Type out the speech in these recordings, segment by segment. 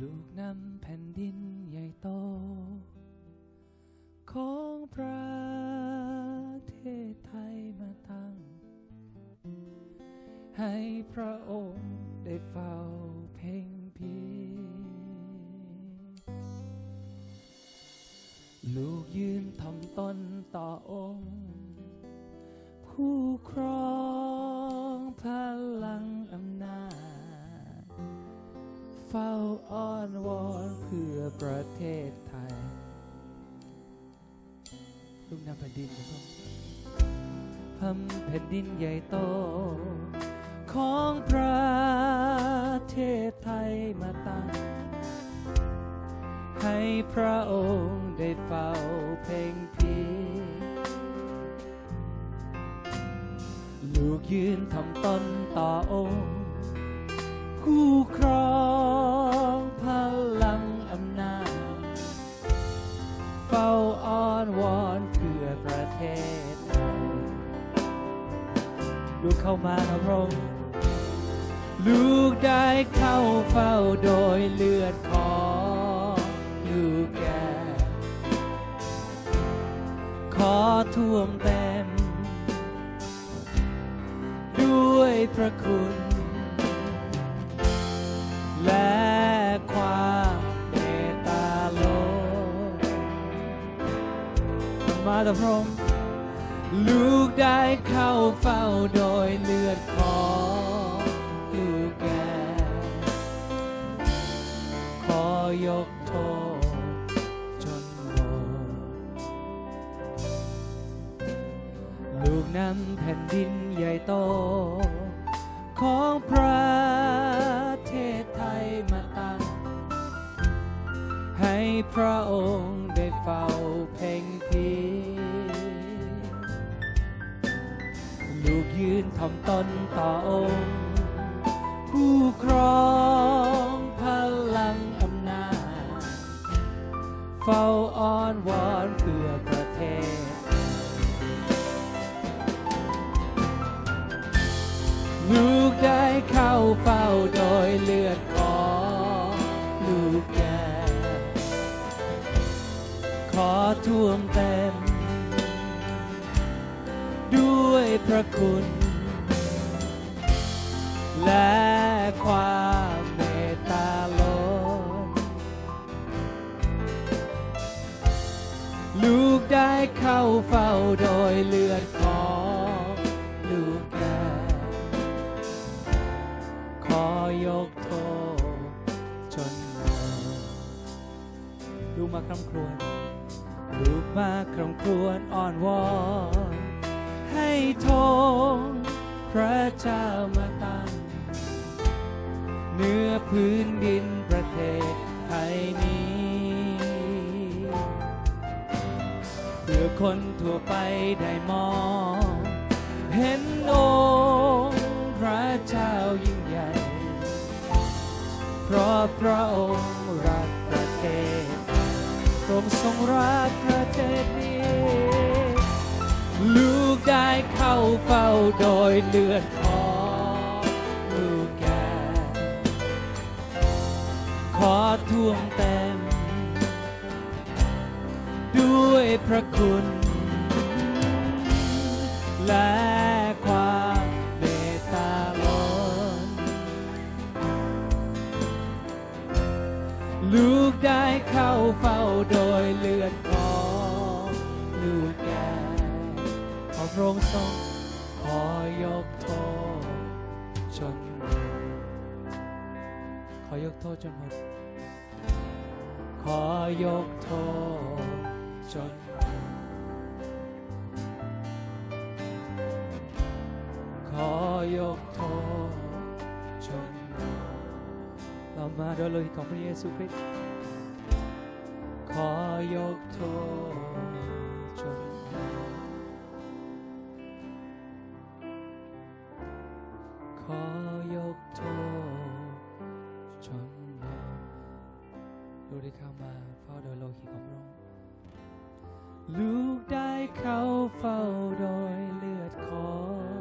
ลูกนำแผ่นดินใหญ่โต ของประเทศไทยมาตั้ง ให้พระองค์ได้เฝ้าเพ่งพิลูกยืนทำตนต่อองค์ ผู้ครองพลัง ฝ้าอ้อนวอนเพื่อประเทศไทยลูกนำแผ่นดินครับพมแผ่นดินใหญ่โต ของประเทศไทยมาตั้ง ให้พระองค์ได้เฝ้าเพ่งพิลูกยืนทำตนต่อองค์ผู้ครอง เข้ามาพระองค์ลูกได้เข้าเฝ้าโดยเลือดของลูกแก่ขอท่วมเต็ม ด้วยพระคุณ และความเมตตาโลมาแต่พระองค์ ได้เข้าเฝ้าโดยเลือดของลูกแก่ขอยกโทษจนหมดลูกนำแผ่นดินใหญ่โต ของประเทศไทยมาตั้งให้พระองค์ได้เฝ้า ยืนทำตนต่อองค์ ผู้ครองพลังอำนาจ เฝ้าอ้อนวอนเพื่อประเทศ ลูกได้เข้าเฝ้าโดยเลือดของ ระคุณ และความเมตตาล้นลูกได้เข้าเฝ้าโดยเลือดของลูกแก่ขอยกโทษจนหมดลูกมาคร่ำครวญลูกมาคร่ำครวญอ่อนวอน ให้ทงพระเจ้ามาตั้งเนื้อพื้นดินประเทศไทยนี้ เพื่อคนทั่วไปได้มอง เห็นองค์พระเจ้ายิ่งใหญ่ เพราะพระองค์รักประเทศทรงทรงรักประเทศนี้ ได้เข้าเฝ้าโดยเลือดของลูกแก่ขอท่วมเต็ม ด้วยพระคุณ และความเมตตาล้นลูกได้เข้าเฝ้าโดยเลือด พระองค์ทรงขอยกโทษจนหมดขอยกโทษจนหมดขอยกโทษจนหมดขอยกโทษจนหมดเรามาโดยโลหิตของพระเยซูคริสต์ขอยกโทษ ขอยกโทษจนหมดลูกได้เข้ามาเฝ้าโดยโลหิตของพระองค์ลูกได้เข้าเฝ้าโดยเลือดของ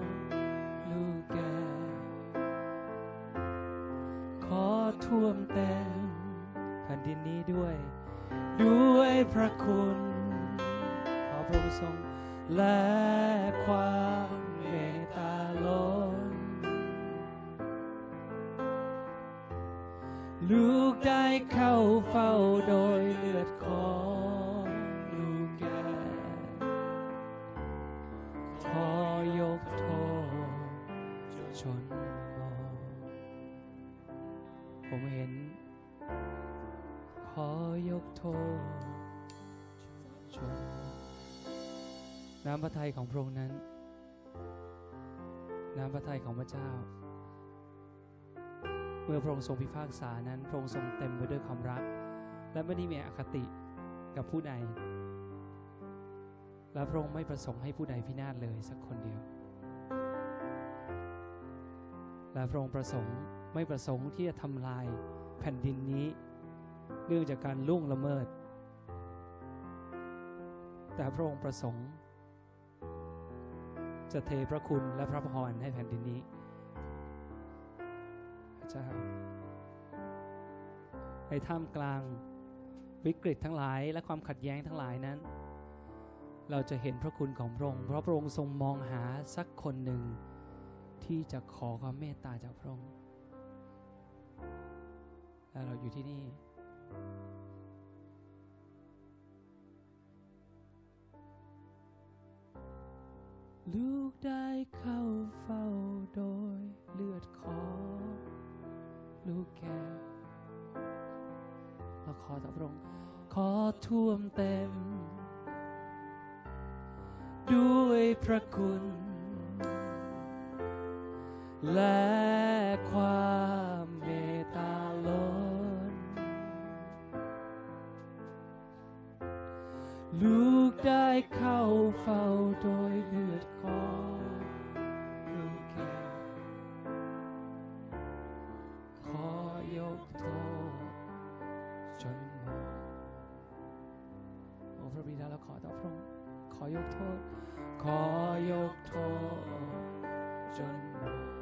ลูกแก่ขอท่วมเต็มแผ่นดินนี้ด้วย ด้วยพระคุณ ขอพระองค์ทรงและความ ลูกได้เข้าเฝ้าโดยเลือดของลูกแก่ขอยกโทษชนมอผมเห็น ขอยกโทษชนน้ำพระทัยของพระองค์นั้น น้ำพระทัยของพระเจ้า เมื่อพระองค์ทรงพิพากษานั้นพระองค์ทรงเต็มไปด้วยความรัก และไม่ได้มีอคติกับผู้ใด และพระองค์ไม่ประสงค์ให้ผู้ใดพินาศเลยสักคนเดียว และพระองค์ประสงค์ไม่ประสงค์ที่จะทำลายแผ่นดินนี้ เนื่องจากการล่วงละเมิด แต่พระองค์ประสงค์ จะเทพระคุณและพระพรให้แผ่นดินนี้ ระเจ้า ในท่ามกลางวิกฤตทั้งหลายและความขัดแย้งทั้งหลายนั้น เราจะเห็นพระคุณของพระองค์เพราะพระองค์ทรงมองหาสักคนหนึ่งที่จะขอความเมตตาจากพระองค์และเราอยู่ที่นี่ลูกได้เข้าเฝ้าโดยเลือดของ ลูกแก่เราขอต่อพระองค์ขอท่วมเต็ม ด้วยพระคุณ และความเมตตาล้น ลูกได้เข้าเฝ้าโดยเลือดของ ระบิดาเราขอต่อพระองค์ขอยกโทษ ขอยกโทษจนหมด